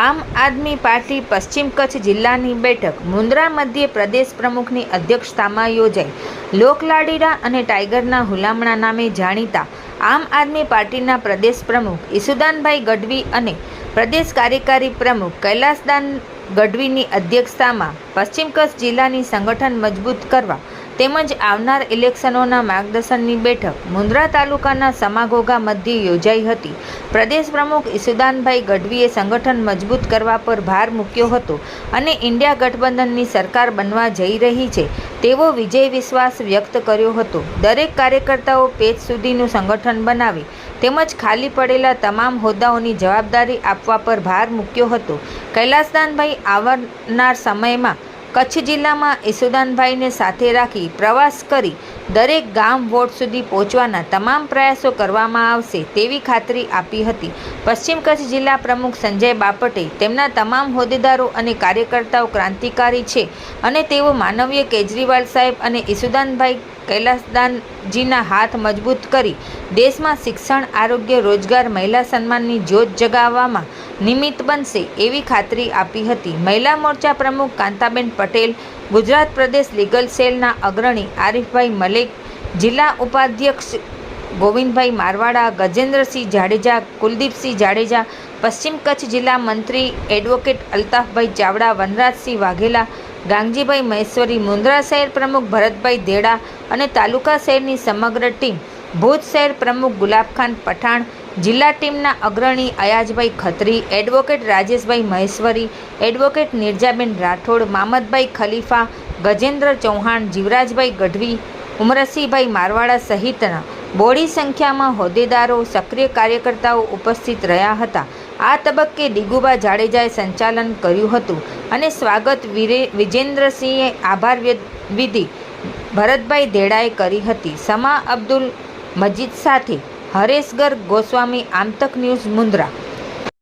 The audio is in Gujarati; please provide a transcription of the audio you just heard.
આમ આદમી પાર્ટી પશ્ચિમ કચ્છ જિલ્લાની બેઠક મુન્દ્રા મધ્ય પ્રદેશ પ્રમુખની અધ્યક્ષતામાં યોજાઈ. લોકલાડીરા અને ટાઈગરના હુલામણા નામે જાણીતા આમ આદમી પાર્ટીના પ્રદેશ પ્રમુખ ઈસુદાનભાઈ ગઢવી અને પ્રદેશ કાર્યકારી પ્રમુખ કૈલાસદાન ગઢવીની અધ્યક્ષતામાં પશ્ચિમ કચ્છ જિલ્લાની સંગઠન મજબૂત કરવા તેમજ આવનાર ઇલેક્શનોના માર્ગદર્શનની બેઠક મુન્દ્રા તાલુકાના સમાગોગા મધ્યે યોજાઈ હતી. પ્રદેશ પ્રમુખ ઈસુદાનભાઈ ગઢવીએ સંગઠન મજબૂત કરવા પર ભાર મૂક્યો હતો અને ઇન્ડિયા ગઠબંધનની સરકાર બનવા જઈ રહી છે તેવો વિજય વિશ્વાસ વ્યક્ત કર્યો હતો. દરેક કાર્યકર્તાઓ પેજ સુધીનું સંગઠન બનાવી તેમજ ખાલી પડેલા તમામ હોદ્દાઓની જવાબદારી આપવા પર ભાર મૂક્યો હતો. કૈલાસદાનભાઈ આવનાર સમયમાં કચ્છ જિલ્લામાં ઈસુદાનભાઈને સાથે રાખી પ્રવાસ કરી દરેક ગામ વોર્ડ સુધી પહોંચવાના તમામ પ્રયાસો કરવામાં આવશે તેવી ખાતરી આપી હતી. પશ્ચિમ કચ્છ જિલ્લા પ્રમુખ સંજય બાપટે તેમના તમામ હોદ્દેદારો અને કાર્યકર્તાઓ ક્રાંતિકારી છે અને તેઓ માનવીય કેજરીવાલ સાહેબ અને ઈસુદાનભાઈ કૈલાસદાનજીના હાથ મજબૂત કરી દેશમાં શિક્ષણ, આરોગ્ય, રોજગાર, મહિલા સન્માનની જ્યોત જગાવવામાં નિમિત્ત બનશે એવી ખાતરી આપી હતી. મહિલા મોરચા પ્રમુખ કાંતાબેન પટેલ, ગુજરાત પ્રદેશ લીગલ સેલના અગ્રણી આરીફભાઈ મલેક, જિલ્લા ઉપાધ્યક્ષ ગોવિંદભાઈ મારવાડા, ગજેન્દ્રસિંહ જાડેજા, કુલદીપસિંહ જાડેજા, પશ્ચિમ કચ્છ જિલ્લા મંત્રી એડવોકેટ અલ્તાફભાઈ ચાવડા, વનરાજસિંહ વાઘેલા ગાંગજીભાઈ મહેશ્વરી મુન્દ્રા શહેર પ્રમુખ ભરતભાઈ દેડા અને તાલુકા શહેરની સમગ્ર ટીમ ભુજ શહેર પ્રમુખ ગુલાબખાન પઠાણ, જિલ્લા ટીમના અગ્રણી અયાજભાઈ ખત્રી, એડવોકેટ રાજેશભાઈ મહેશ્વરી, એડવોકેટ નિર્જાબેન રાઠોડ, મામદભાઈ ખલીફા, ગજેન્દ્ર ચૌહાણ, જીવરાજભાઈ ગઢવી ઉમરસિંહભાઈ મારવાડા સહિતના બોડી સંખ્યામાં હોદ્દેદારો, સક્રિય કાર્યકર્તાઓ ઉપસ્થિત રહ્યા હતા. આ તબક્કે દિગુબા જાડેજાએ સંચાલન કર્યું હતું અને સ્વાગત વિરે, વિજેન્દ્રસિંહે આભાર વિધિ ભરતભાઈ દેડાએ કરી હતી. સમા અબ્દુલ મજીદ સાથે હરેશગર ગોસ્વામી આમતક ન્યૂઝ મુન્દ્રા.